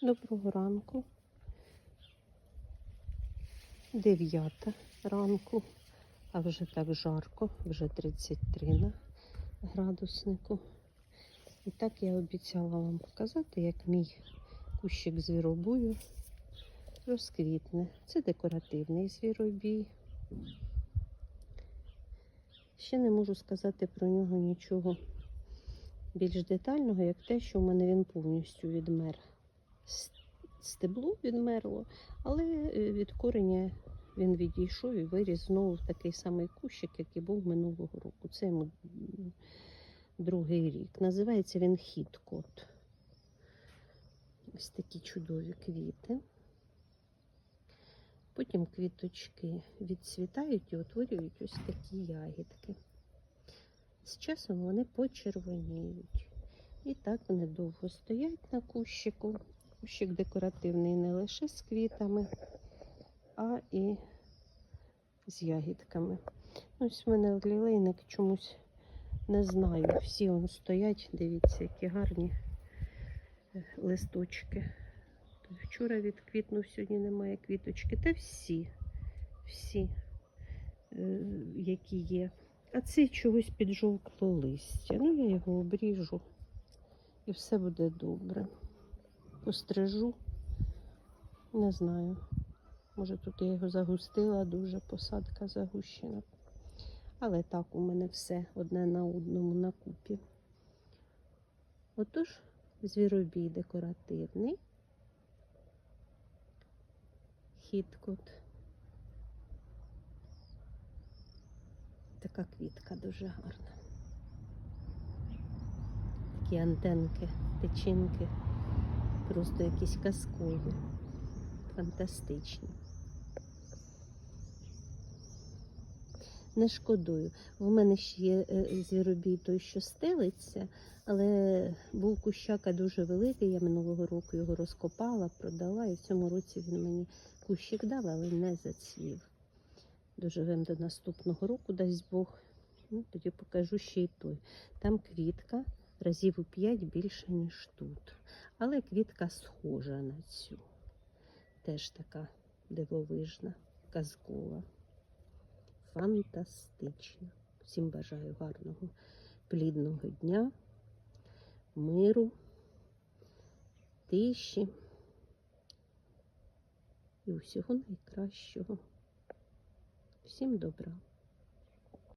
Доброго ранку. Дев'ята ранку, а вже так жарко, вже 33 на градуснику. І так я обіцяла вам показати, як мій кущик звіробою розквітне. Це декоративний звіробій. Ще не можу сказати про нього нічого більш детального, як те, що в мене він повністю відмер. Стебло відмерло, але е, від кореня він відійшов і виріс знову в такий самий кущик, який був минулого року. Це йому другий рік. Називається він хіткот. Ось такі чудові квіти. Потім квіточки відцвітають і утворюють ось такі ягідки. З часом вони почервоніють. І так вони довго стоять на кущику. Кущик декоративний не лише з квітами, а і з ягідками. Ось в мене лілейник чомусь не знаю. Всі он стоять, дивіться, які гарні е, листочки. Вчора відквітнув, сьогодні немає квіточки. Та всі, всі, е, які є. А цей чогось піджовкло листя. Ну, я його обріжу і все буде добре. Пострижу. Не знаю. Може тут я його загустила, дуже посадка загущена. Але так у мене все одне на одному на купі. Отож, звіробій декоративний. Хіткот. Така квітка дуже гарна. Такі антенки, тичинки, просто якісь казкові, фантастичні. Не шкодую. В мене ще є е, звіробій той, що стелиться, але був кущака дуже великий. Я минулого року його розкопала, продала, і в цьому році він мені кущик дав, але не зацвів. Доживемо до наступного року, дасть Бог. Ну, тоді покажу ще й той. Там квітка разів у 5 більше, ніж тут. Але квітка схожа на цю. Теж така дивовижна, казкова. Фантастична. Всім бажаю гарного, плідного дня, миру, тиші і усього найкращого. Всім добра.